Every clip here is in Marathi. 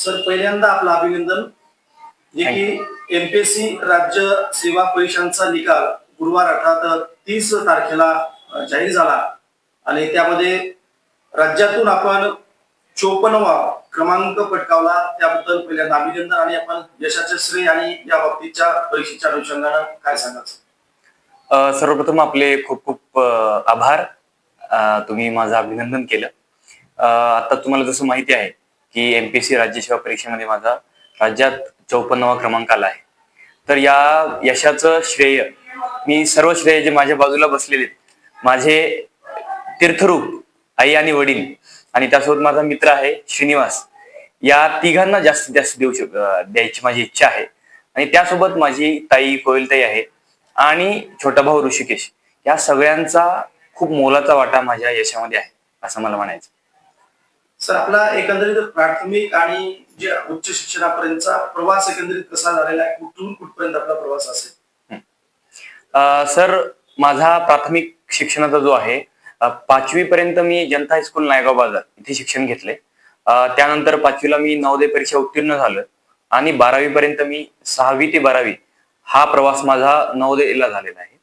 सर पहिल्यांदा आपलं अभिनंदन. जे की एमपीएससी राज्य सेवा परीक्षांचा निकाल गुरुवार अर्थात तीस तारखेला जाहीर झाला. आणि त्यामध्ये राज्यातून आपण चोपन्नवा क्रमांक पटकावला. त्याबद्दल पहिल्यांदा अभिनंदन आणि आपण यशाचे श्रेय आणि या बाबतीच्या परीक्षेच्या अनुषंगानं काय सांगायचं सर्वप्रथम आपले खूप खूप आभार. तुम्ही माझं अभिनंदन केलं. आता तुम्हाला जसं माहिती आहे की एमपीएससी राज्य सेवा परीक्षेमध्ये माझा राज्यात चौपन्नवा क्रमांक आला आहे. तर या यशाचं श्रेय मी सर्व श्रेय जे माझ्या बाजूला बसलेले आहेत, माझे तीर्थरूप आई आणि वडील आणि त्यासोबत माझा मित्र आहे श्रीनिवास या तिघांना जास्तीत जास्त देऊ शक द्यायची माझी इच्छा आहे. आणि त्यासोबत माझी ताई कोयलताई आहे आणि छोटा भाऊ ऋषिकेश. या सगळ्यांचा खूप मोलाचा वाटा माझ्या यशामध्ये आहे असं मला म्हणायचं सर आपला एकंदरीत प्राथमिक आणि जे उच्च शिक्षणापर्यंतचा प्रवास एकंदरीत कसा झालेला आहे? कुठून कुठपर्यंत आपला प्रवास असेल? सर माझा प्राथमिक शिक्षणाचा जो आहे पाचवी पर्यंत मी जनता हायस्कूल नायगाव बाजार इथे शिक्षण घेतले. त्यानंतर पाचवीला मी नवोदय परीक्षा उत्तीर्ण झालं आणि बारावी पर्यंत मी सहावी ते बारावी हा प्रवास माझा नवोदयला झालेला आहे.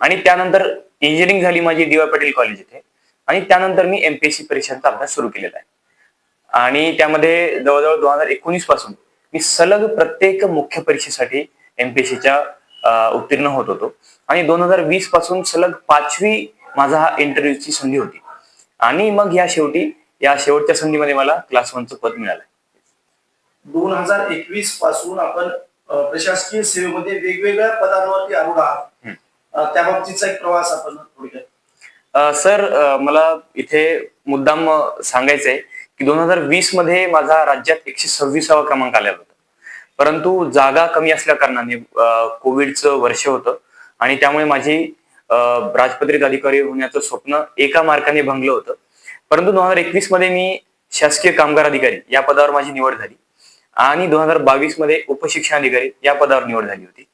आणि त्यानंतर इंजिनिअरिंग झाली माझी डी वाय पाटील कॉलेज इथे. आणि त्यानंतर मी एमपीएससी परीक्षांचा अभ्यास सुरू केलेला आहे. आणि त्यामध्ये जवळजवळ दोन हजार एकोणीसपासून मी सलग प्रत्येक मुख्य परीक्षेसाठी एमपीएससीच्या उत्तीर्ण होत होतो. आणि दोन हजार वीसपासून सलग पाचवी माझा हा इंटरव्ह्यूची संधी होती. आणि मग या शेवटी या शेवटच्या संधीमध्ये मला क्लास वनचं पद मिळालं. दोन हजार एकवीसपासून आपण प्रशासकीय सेवेमध्ये वेगवेगळ्या पदांवरती आरूढ आहात. त्या बाबतीचा एक प्रवास आपण थोडक्यात सर मला इथे मुद्दाम सांगायचंय. की दोन हजार वीसमध्ये माझा राज्यात एकशे सव्वीसावा क्रमांक आलेला होता. परंतु जागा कमी असल्या कारणाने कोविडचं वर्ष होतं आणि त्यामुळे माझी राजपत्रित अधिकारी होण्याचं स्वप्न एका मार्काने भंगलं होतं. परंतु दोन हजार एकवीसमध्ये मी शासकीय कामगार अधिकारी या पदावर माझी निवड झाली आणि दोन हजार बावीसमध्ये उपशिक्षण अधिकारी या पदावर निवड झाली होती.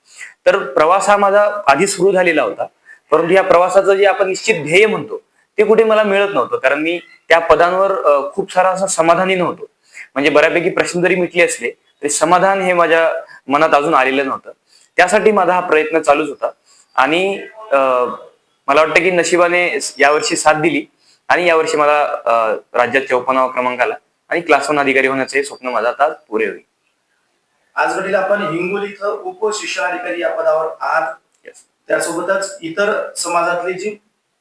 तर प्रवास हा माझा आधी सुरू झालेला होता परंतु या प्रवासाचं जे आपण निश्चित ध्येय म्हणतो ते कुठे मला मिळत नव्हतं. कारण मी त्या पदांवर खूप सारा असं समाधानी नव्हतो. म्हणजे बऱ्यापैकी प्रश्न जरी मिटले असले तरी समाधान हे माझ्या मनात अजून आलेलं नव्हतं. त्यासाठी माझा हा प्रयत्न चालूच होता. आणि मला वाटतं की नशिबाने यावर्षी साथ दिली. आणि यावर्षी मला राज्यात चौपन्नावा क्रमांक आला. आणि क्लास वन अधिकारी होण्याचं हे स्वप्न माझं आता पुरे होईल. आज घडीला आपण हिंगोली इथं उपशिक्षणाधिकारी या पदावर आहात. त्यासोबतच इतर समाजातली जी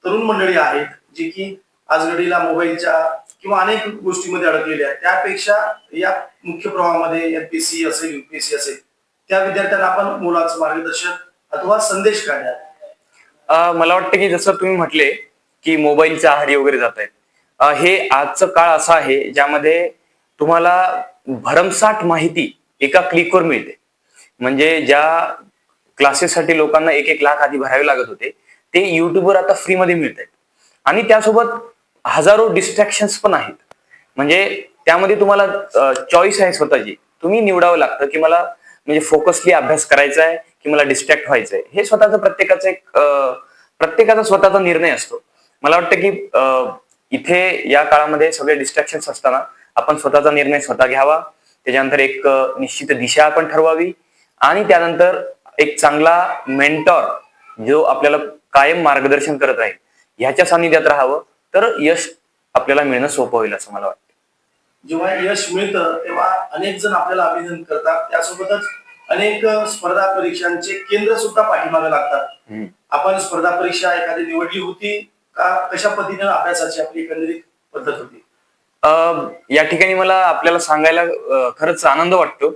तरुण मंडळी आहेत जे की आज घडीला मोबाईलच्या किंवा अनेक गोष्टीमध्ये अडकलेल्या आहेत. त्यापेक्षा या मुख्य प्रवाहामध्ये एमपीसी असेल युपीएससी असेल त्या विद्यार्थ्यांना आपण मुलाचं मार्गदर्शन अथवा संदेश काय मला वाटतं की जसं तुम्ही म्हटले की मोबाईलच्या आहारी वगैरे जात आहेत. हे आजचं काळ असं आहे ज्यामध्ये तुम्हाला भरमसाठ माहिती एका क्लिकवर मिळते. म्हणजे ज्या क्लासेससाठी लोकांना एक एक लाख आधी भरावे लागत होते ते युट्यूबवर आता फ्रीमध्ये मिळत आहेत. आणि त्यासोबत हजारो डिस्ट्रॅक्शन्स पण आहेत. म्हणजे त्यामध्ये तुम्हाला चॉईस आहे स्वतःची. तुम्ही निवडावं लागतं की मला म्हणजे फोकसली अभ्यास करायचा आहे की मला डिस्ट्रॅक्ट व्हायचंय. हे स्वतःचं प्रत्येकाचं एक प्रत्येकाचा स्वतःचा निर्णय असतो. मला वाटतं की इथे या काळामध्ये सगळे डिस्ट्रॅक्शन्स असताना आपण स्वतःचा निर्णय स्वतः घ्यावा. त्याच्यानंतर एक निश्चित दिशा आपण ठरवावी. आणि त्यानंतर एक चांगला मेंटॉर जो आपल्याला कायम मार्गदर्शन करत राहील. ह्याच्या सानिध्यात राहावं तर यश आपल्याला मिळणं सोपं होईल असं मला वाटतं. जेव्हा यश मिळतं तेव्हा अनेक जण आपल्याला अभिनंदन करतात. त्यासोबतच अनेक स्पर्धा परीक्षांचे केंद्र सुद्धा पाठीमागे लागतात. आपण स्पर्धा परीक्षा एखादी निवडली होती का कशा पद्धतीने अभ्यासाची आपली एकंदरीत पद्धत होती? अ, या ठिकाणी मला आपल्याला सांगायला खरंच आनंद वाटतो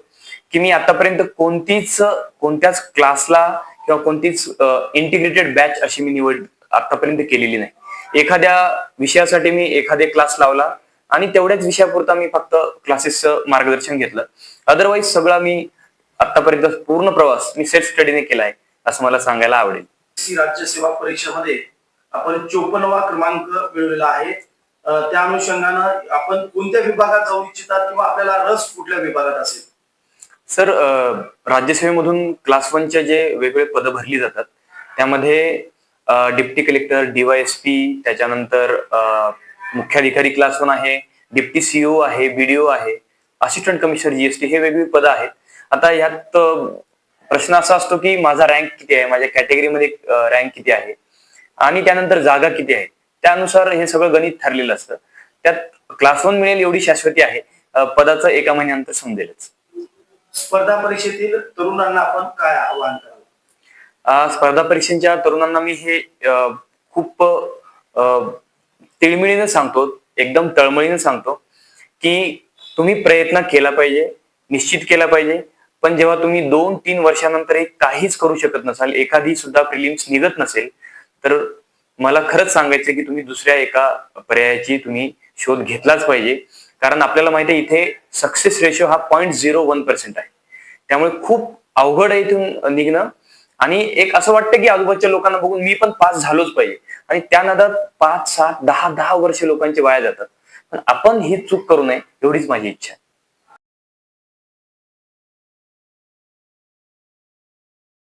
की मी आतापर्यंत कोणतीच कोणत्याच क्लासला किंवा कोणतीच इंटिग्रेटेड बॅच अशी मी निवड आतापर्यंत केलेली नाही. एखाद्या विषयासाठी मी एखादे क्लास लावला आणि तेवढ्याच विषयापुरता मी फक्त क्लासेसचं मार्गदर्शन घेतलं. अदरवाईज सगळा मी आतापर्यंत पूर्ण प्रवास मी सेल्फ स्टडीने केलाय असं मला सांगायला आवडेल. राज्य सेवा परीक्षेमध्ये आपण चोपन्नवा क्रमांक मिळवलेला आहे. त्या अनुषंगानं आपण कोणत्या विभागात जाऊ इच्छितात किंवा आपल्याला रस कुठल्या विभागात असेल? सर राज्यसेवेमधून क्लास वनचे जे वेगवेगळे पदं भरली जातात त्यामध्ये डिप्टी कलेक्टर डीवायएसपी त्याच्यानंतर अ, मुख्याधिकारी क्लास वन आहे डिप्टी सीओ आहे बीडीओ आहे असिस्टंट कमिशनर जीएसटी हे वेगवेगळी पदं आहेत. आता ह्यात प्रश्न असा असतो की माझा रँक किती आहे? माझ्या कॅटेगरीमध्ये रँक किती आहे? आणि त्यानंतर जागा किती आहे? त्यानुसार हे सगळं गणित ठरलेलं असतं. त्यात क्लास वन मिळेल एवढी शाश्वती आहे. पदाचं एका महिन्यानंतर समजेलच. स्पर्धा परीक्षेतील तरुणांना आपण काय आवाहन कराल? स्पर्धा परीक्षांच्या तरुणांना मी हे खूप तिळमिळीनं तिळमिळीने सांगतो एकदम तळमळीने सांगतो की तुम्ही प्रयत्न केला पाहिजे निश्चित केला पाहिजे पण जेव्हा तुम्ही दोन तीन वर्षानंतर काहीच करू शकत नसाल एखादी सुद्धा प्रिलिम्स निघत नसेल तर मला खरंच सांगायचं की तुम्ही दुसऱ्या एका पर्यायाची तुम्ही शोध घेतलाच पाहिजे. कारण आपल्याला माहिती आहे इथे सक्सेस रेशो हा पॉईंट झिरो वन पर्सेंट आहे. त्यामुळे खूप अवघड आहे इथून निघणं. आणि एक असं वाटतं की आजूबाजूच्या लोकांना बघून मी पण पास झालोच पाहिजे. आणि त्या नादात पाच सात दहा दहा वर्ष लोकांचे वाया जातात. पण आपण ही चूक करू नये एवढीच माझी इच्छा आहे.